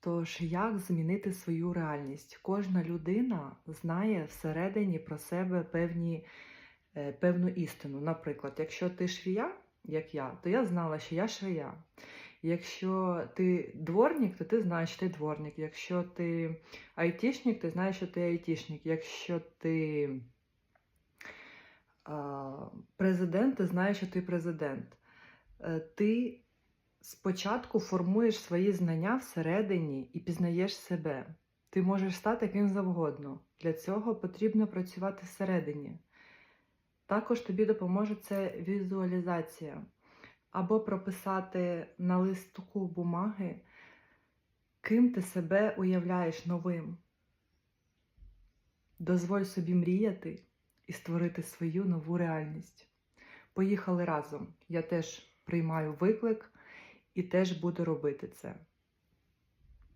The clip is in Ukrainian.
Тож, як змінити свою реальність? Кожна людина знає всередині про себе певні, е, певну істину. Наприклад, якщо ти швія, як я, то я знала, що я швія. Якщо ти дворник, то ти знаєш, що ти дворник. Якщо ти айтішник, ти знаєш, що ти айтішник. Якщо ти а, президент, ти знаєш, що ти президент. Е, Ти спочатку формуєш свої знання всередині і пізнаєш себе. Ти можеш стати ким завгодно. Для цього потрібно працювати всередині. Також тобі допоможе це візуалізація. Або прописати на листку бумаги, ким ти себе уявляєш новим. Дозволь собі мріяти і створити свою нову реальність. Поїхали разом. Я теж приймаю виклик і теж буду робити це.